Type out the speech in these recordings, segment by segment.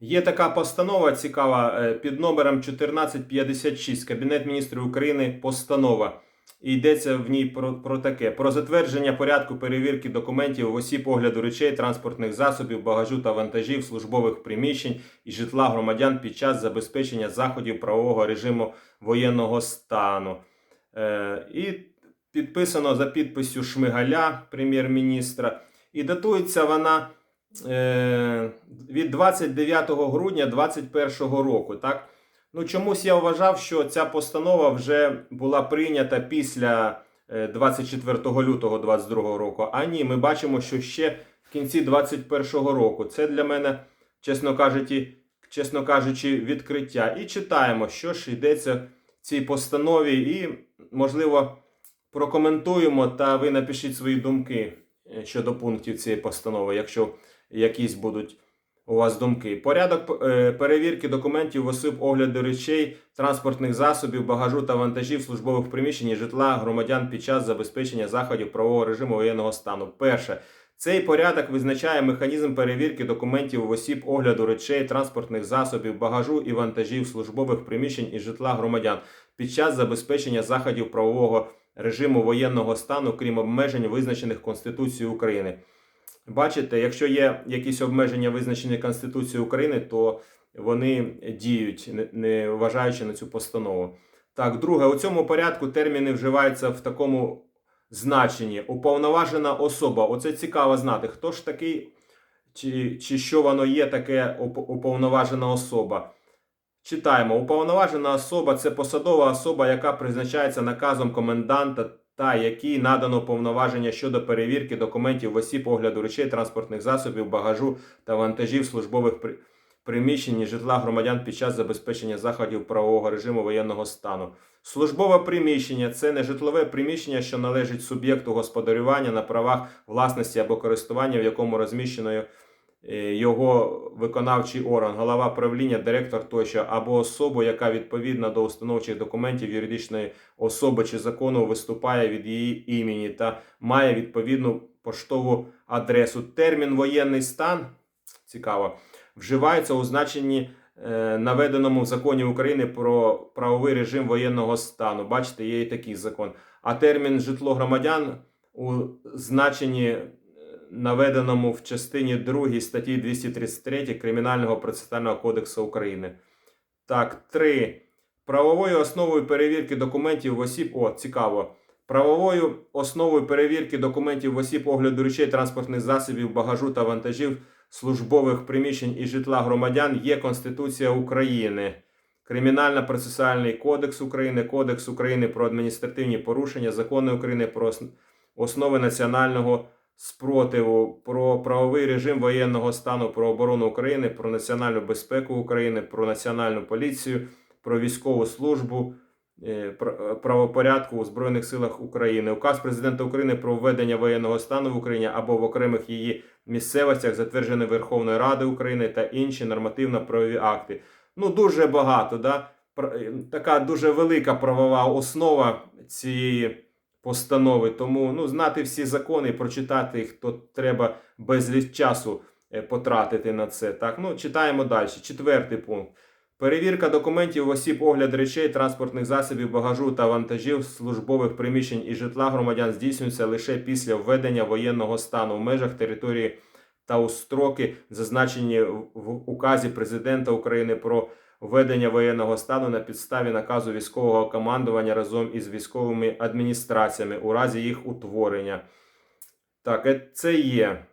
Є така постанова цікава е, під номером 1456 Кабінет міністрів України. Постанова. І йдеться в ній про, про таке: про затвердження порядку перевірки документів осіб огляду речей, транспортних засобів, багажу та вантажів, службових приміщень і житла громадян під час забезпечення заходів правового режиму воєнного стану. Е, і підписано за підписю Шмигаля, прем'єр-міністра. І датується вона від 29 грудня 2021 року. Так? Ну, чомусь я вважав, що ця постанова вже була прийнята після е, 24 лютого 2022 року. А ні, ми бачимо, що ще в кінці 2021 року. Це для мене, чесно кажучи, чесно кажучи, відкриття. І читаємо, що ж йдеться в цій постанові, і, можливо, прокоментуємо та ви напишіть свої думки е, щодо пунктів цієї постанови, якщо якісь будуть у вас думки. Порядок е, перевірки документів осіб огляду речей, транспортних засобів, багажу та вантажів, службових приміщень і житла громадян під час забезпечення заходів правового режиму воєнного стану. Перше. Цей порядок визначає механізм перевірки документів осіб огляду речей, транспортних засобів, багажу і вантажів, службових приміщень і житла громадян під час забезпечення заходів правового режиму воєнного стану, крім обмежень, визначених Конституцією України. Бачите, якщо є якісь обмеження, визначені Конституцією України, то вони діють, не- вважаючи на цю постанову. Так, друге, у цьому порядку терміни вживаються в такому значенні. Уповноважена особа. Оце цікаво знати, хто ж такий, чи, чи що воно є таке уповноважена особа. Читаємо: уповноважена особа це посадова особа, яка призначається наказом коменданта та якій надано повноваження щодо перевірки документів осіб, огляду речей, транспортних засобів, багажу та вантажів службових при- приміщень житла громадян під час забезпечення заходів правового режиму воєнного стану. Службове приміщення це не житлове приміщення, що належить суб'єкту господарювання на правах власності або користування, в якому розміщеною його виконавчий орган, голова правління, директор тощо, або особу, яка відповідно до установчих документів юридичної особи чи закону виступає від її імені та має відповідну поштову адресу. Термін воєнний стан цікаво вживається у значенні. е, Наведеному в законі України про правовий режим воєнного стану. Бачите, є і такий закон. А термін житло громадян у значенні е, наведеному в частині 2 статті 233 Кримінального процесуального кодексу України. Так, 3. Правовою основою перевірки документів осіб. О, цікаво. Правовою основою перевірки документів осіб огляду речей, транспортних засобів, багажу та вантажів, службових приміщень і житла громадян є Конституція України, Кримінально-процесуальний кодекс України, Кодекс України про адміністративні порушення, закони України про основи національного спротиву, про правовий режим воєнного стану, про оборону України, про національну безпеку України, про національну поліцію, про військову службу. е, Правопорядку у Збройних силах України, указ президента України про введення воєнного стану в Україні або в окремих її місцевостях, затверджений Верховною Радою України та інші нормативно-правові акти. Ну, дуже багато, да? Е, така дуже велика правова основа цієї постанови. Тому ну, знати всі закони прочитати їх, то треба безліч часу е, потратити на це. Так, ну, читаємо далі. Четвертий пункт. Перевірка документів осіб, огляд речей, транспортних засобів, багажу та вантажів, службових приміщень і житла громадян здійснюється лише після введення воєнного стану в межах території та у строки, зазначені в в указі президента України про введення воєнного стану на підставі наказу військового командування разом із військовими адміністраціями у разі їх утворення. Так, е, це є.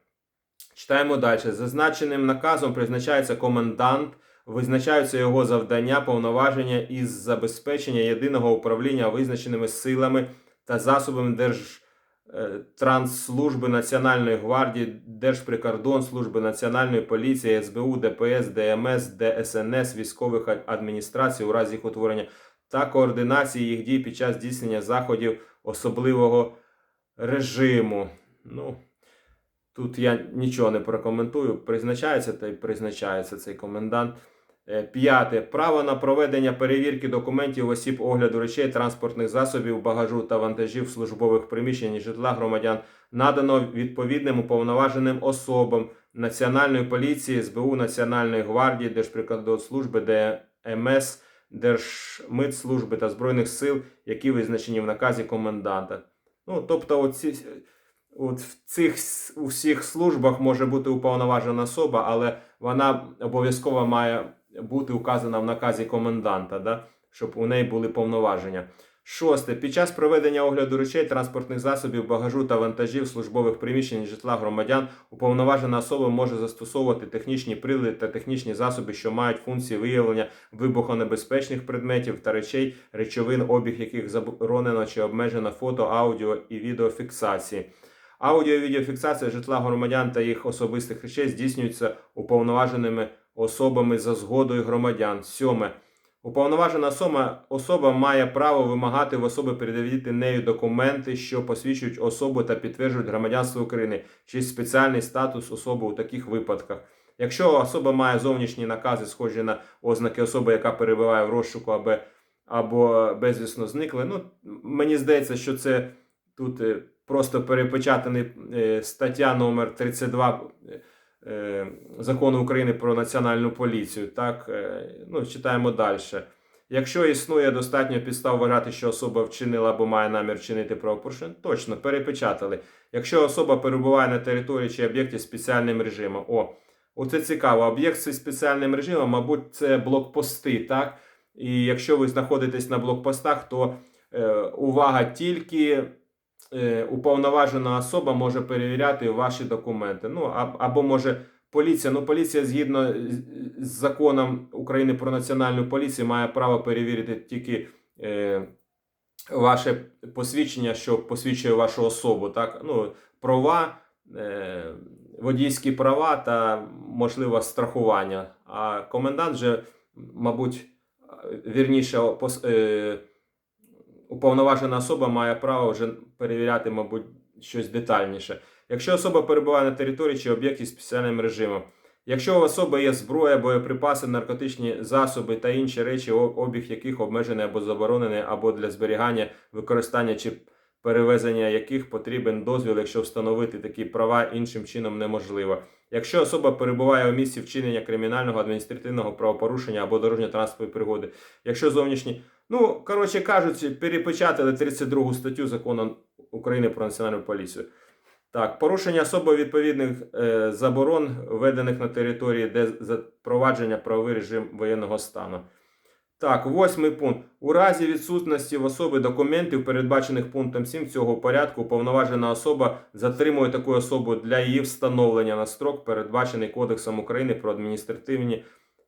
Читаємо далі. Зазначеним наказом призначається комендант, визначаються його завдання, повноваження із забезпечення єдиного управління визначеними силами та засобами Держтрансслужби Національної гвардії, Держприкордонслужби Національної поліції, СБУ, ДПС, ДМС, ДСНС, військових адміністрацій у разі їх утворення та координації їх дій під час здійснення заходів особливого режиму. Ну, Тут я нічого не прокоментую. Призначається та й призначається цей комендант. Е, П'яте. Право на проведення перевірки документів осіб огляду речей, транспортних засобів, багажу та вантажів службових приміщень і житла громадян надано відповідним уповноваженим особам Національної поліції, СБУ, Національної гвардії, Держприкордонслужби, ДМС, Держмитслужби та Збройних сил, які визначені в наказі коменданта. Ну, тобто, оці, от в цих у всіх службах може бути уповноважена особа, але вона обов'язково має бути указана в наказі коменданта, да? щоб у неї були повноваження. Шосте. Під час проведення огляду речей, транспортних засобів, багажу та вантажів, службових приміщень, житла громадян, уповноважена особа може застосовувати технічні прилади та технічні засоби, що мають функції виявлення вибухонебезпечних предметів та речей, речовин, обіг яких заборонено чи обмежено фото, аудіо і відеофіксації. Аудіо відеофіксація житла громадян та їх особистих речей здійснюється уповноваженими особами за згодою громадян. Сьоме. Уповноважена особа, особа має право вимагати в особи передавати нею документи, що посвідчують особу та підтверджують громадянство України чи спеціальний статус особи у таких випадках. Якщо особа має зовнішні накази, схожі на ознаки особи, яка перебуває в розшуку або, або безвісно зникла, ну мені здається, що це тут е, просто перепечатаний е, стаття номер 32 е, закону України про національну поліцію. Так, е, ну, читаємо далі. Якщо існує достатньо підстав вважати, що особа вчинила або має намір вчинити правопорушення, точно перепечатали. Якщо особа перебуває на території чи об'єкті з спеціальним режимом, о, оце цікаво. Об'єкт зі спеціальним режимом, мабуть, це блокпости, так? І якщо ви знаходитесь на блокпостах, то е, увага тільки е, уповноважена особа може перевіряти ваші документи. Ну, або може поліція. Ну, поліція згідно з- з законом України про національну поліцію має право перевірити тільки е, ваше посвідчення, що посвідчує вашу особу. Так? Ну, права, е, водійські права та можливо страхування. А комендант же, мабуть, вірніше, пос- е, уповноважена особа має право вже перевіряти, мабуть, щось детальніше. Якщо особа перебуває на території чи об'єкті з спеціальним режимом, якщо у особи є зброя, боєприпаси, наркотичні засоби та інші речі, обіг яких обмежений або заборонений, або для зберігання, використання чи перевезення яких потрібен дозвіл, якщо встановити такі права іншим чином неможливо. Якщо особа перебуває у місці вчинення кримінального адміністративного правопорушення або дорожньо-транспортної пригоди, якщо зовнішні Ну, коротше кажучи, перепечатали 32 статтю закону України про національну поліцію. Так, порушення особи відповідних е, заборон, введених на території, де запровадження правовий режим воєнного стану. Так, восьмий пункт. У разі відсутності в особи документів, передбачених пунктом 7 цього порядку, повноважена особа затримує таку особу для її встановлення на строк, передбачений Кодексом України про адміністративні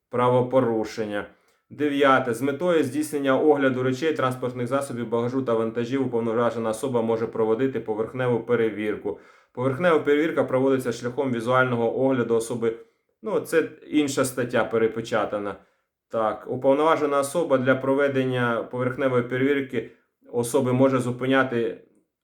правопорушення. Дев'яте. З метою здійснення огляду речей, транспортних засобів, багажу та вантажів уповноважена особа може проводити поверхневу перевірку. Поверхнева перевірка проводиться шляхом візуального огляду особи. Ну, це інша стаття перепечатана. Так, уповноважена особа для проведення поверхневої перевірки особи може зупиняти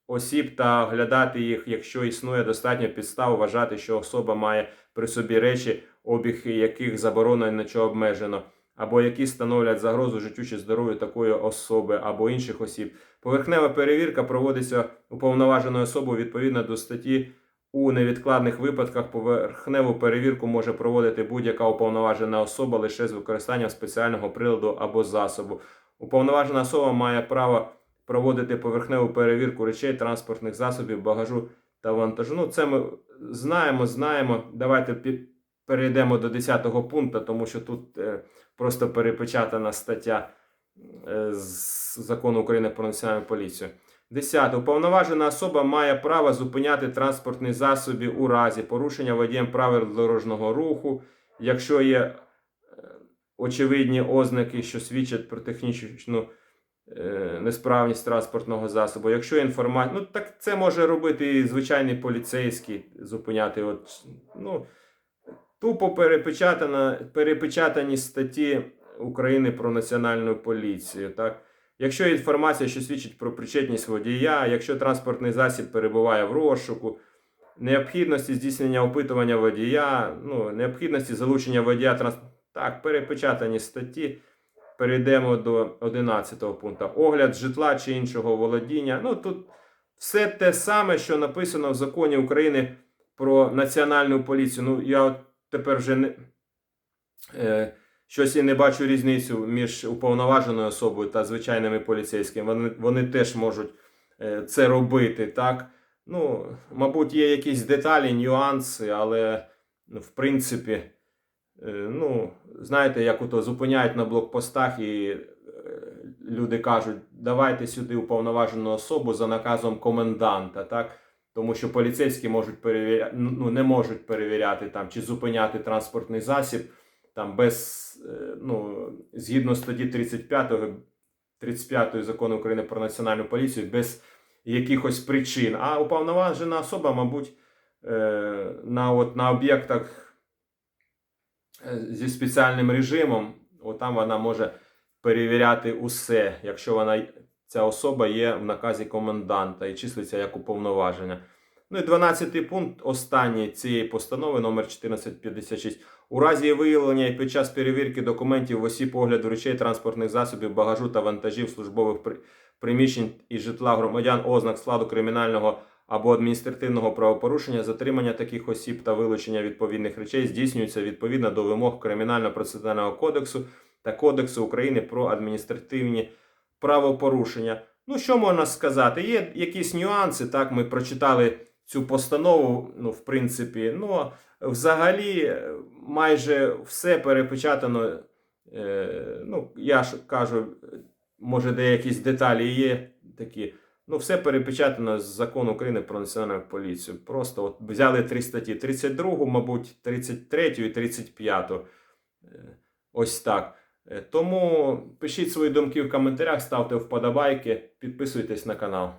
осіб та оглядати їх, якщо існує достатньо підстав вважати, що особа має при собі речі, обіг яких заборонено чи обмежено або які становлять загрозу життю чи здоров'ю такої особи або інших осіб. Поверхнева перевірка проводиться уповноваженою особою відповідно до статті. У невідкладних випадках поверхневу перевірку може проводити будь-яка уповноважена особа лише з використанням спеціального приладу або засобу. Уповноважена особа має право проводити поверхневу перевірку речей, транспортних засобів, багажу та вантажу. Ну, це ми знаємо, знаємо. Давайте перейдемо до 10 пункту, тому що тут е, просто перепечатана стаття е, з закону України про національну поліцію. 10. Уповноважена особа має право зупиняти транспортні засоби у разі порушення водієм правил дорожнього руху, якщо є е, очевидні ознаки, що свідчать про технічну е, несправність транспортного засобу. Якщо інформація, ну так це може робити і звичайний поліцейський зупиняти. От, ну, тупо перепечатані статті України про національну поліцію. Так? Якщо інформація, що свідчить про причетність водія, якщо транспортний засіб перебуває в розшуку, необхідності здійснення опитування водія, ну, необхідності залучення водія транс... Так, перепечатані статті. Перейдемо до 11 пункту. Огляд житла чи іншого володіння. Ну, тут все те саме, що написано в законі України про національну поліцію. Ну, я тепер вже не. Е, Щось і не бачу різницю між уповноваженою особою та звичайними поліцейськими. Вони, вони теж можуть е, це робити, так? Ну, мабуть, є якісь деталі, нюанси, але ну, в принципі, е, ну, знаєте, як ото зупиняють на блокпостах і е, люди кажуть, давайте сюди уповноважену особу за наказом коменданта, так? Тому що поліцейські можуть перевіряти, ну, не можуть перевіряти там, чи зупиняти транспортний засіб там без, е, ну, згідно статті 35, 35 закону України про національну поліцію, без якихось причин. А уповноважена особа, мабуть, е, на, от, на об'єктах е, зі спеціальним режимом, от там вона може перевіряти усе, якщо вона, ця особа є в наказі коменданта і числиться як уповноваження. Ну і 12 пункт останній цієї постанови номер 1456. У разі виявлення і під час перевірки документів осіб огляду речей транспортних засобів, багажу та вантажів службових приміщень і житла громадян ознак складу кримінального або адміністративного правопорушення, затримання таких осіб та вилучення відповідних речей здійснюється відповідно до вимог Кримінально-процесуального кодексу та Кодексу України про адміністративні правопорушення. Ну, що можна сказати? Є якісь нюанси, так, ми прочитали цю постанову, ну, в принципі, ну, взагалі е, майже все перепечатано. Е, ну, я ж кажу, може, деякісь деталі є такі. Ну, все перепечатано з закону України про національну поліцію. Просто от взяли три статті: 32, мабуть, 33 і 35. Е, Ось так. Е, Тому пишіть свої думки в коментарях, ставте вподобайки, підписуйтесь на канал.